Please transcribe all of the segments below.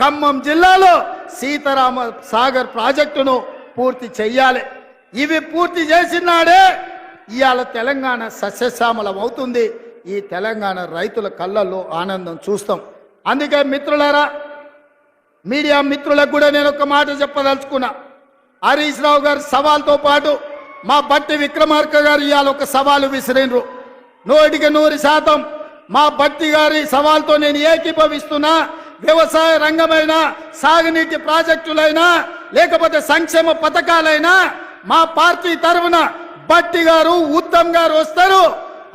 ఖమ్మం జిల్లాలో సీతారామ సాగర్ ప్రాజెక్టును పూర్తి చెయ్యాలి. ఇవి పూర్తి చేసినాడే ఇవాళ తెలంగాణ సస్యశ్యామలం అవుతుంది. ఈ తెలంగాణ రైతుల కళ్ళల్లో ఆనందం చూస్తాం. అందుకే మిత్రులారా మీడియా మిత్రులకు కూడా నేను ఒక మాట చెప్పదలుచుకున్నా. హరీష్ రావు గారు సవాల్తో పాటు మా బట్టి విక్రమార్క గారు ఇవాళ ఒక సవాలు విసిరినరు నూటికి నూరు శాతం మా బట్టి గారి సవాల్తో నేను ఏకీభవిస్తున్నా. వ్యవసాయ రంగమైనా సాగునీటి ప్రాజెక్టులైనా లేకపోతే సంక్షేమ పథకాలైనా మా పార్టీ తరఫున బట్టి గారు ఉత్తమ్ గారు వస్తారు.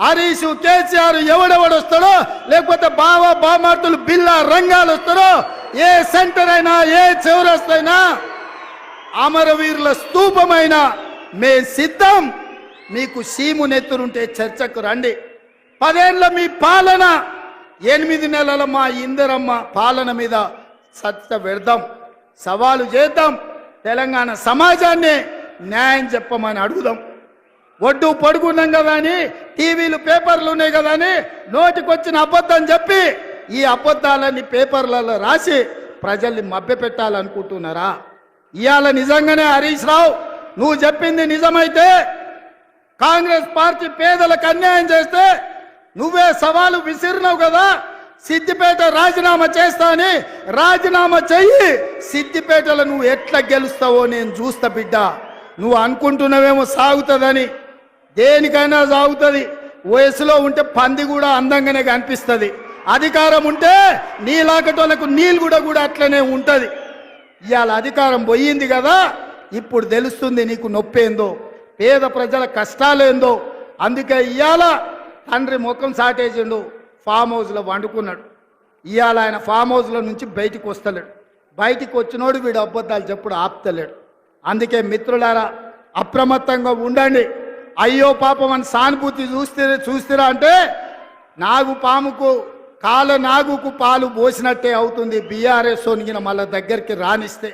హరీష్ కేసీఆర్ ఎవడెవడు వస్తాడో లేకపోతే బావ బామార్తులు బిల్లా రంగాలు వస్తారో ఏ సెంటర్ అయినా ఏ చౌరస్తైనా అమరవీరుల స్తూపమైన మే సిద్ధం. మీకు సీము నెత్తురుంటే చర్చకు రండి. పదేళ్ళ మీ పాలన ఎనిమిది నెలల మా ఇందరమ్మ పాలన మీద సత్త పెడదాం. సవాలు చేద్దాం. తెలంగాణ సమాజాన్ని న్యాయం చెప్పమని అడుగుదాం. ఒడ్డు పడుకున్నాం కదా అని టీవీలు పేపర్లు ఉన్నాయి కదా అని నోటికొచ్చిన అబద్ధం చెప్పి ఈ అబద్ధాలని పేపర్లలో రాసి ప్రజల్ని మభ్యపెట్టాలనుకుంటున్నారా? ఇవాళ నిజంగానే హరీష్ రావు నువ్వు చెప్పింది నిజమైతే కాంగ్రెస్ పార్టీ పేదలకు అన్యాయం చేస్తే నువ్వే సవాలు విసిరినావు కదా. సిద్దిపేట రాజీనామా చేస్తా అని రాజీనామా చెయ్యి. సిద్దిపేటలో నువ్వు ఎట్లా గెలుస్తావో నేను చూస్తా బిడ్డ. నువ్వు అనుకుంటున్నావేమో సాగుతుందని. దేనికైనా సాగుతుంది. వయసులో ఉంటే పంది కూడా అందంగానే కనిపిస్తుంది. అధికారం ఉంటే నీలాకటోళ్ళకు నీళ్ళు కూడా కూడా అట్లనే ఉంటుంది. ఇవాళ అధికారం పోయింది కదా. ఇప్పుడు తెలుస్తుంది నీకు నొప్పేందో పేద ప్రజల కష్టాలేందో. అందుకే ఇవాళ తండ్రి ముఖం సాటేసిండు ఫామ్ హౌస్లో వండుకున్నాడు. ఇవాళ ఆయన ఫామ్ హౌస్లో నుంచి బయటికి వస్తలేడు. బయటికి వచ్చినోడు వీడు అబద్ధాలు చెప్పుడు ఆపుతలేడు. అందుకే మిత్రులారా అప్రమత్తంగా ఉండండి. అయ్యో పాపం అని సానుభూతి చూస్తే చూస్తురా అంటే నాగు పాముకు కాల నాగుకు పాలు పోసినట్టే అవుతుంది బీఆర్ఎస్ సోనిగిన మళ్ళీ దగ్గరికి రాణిస్తే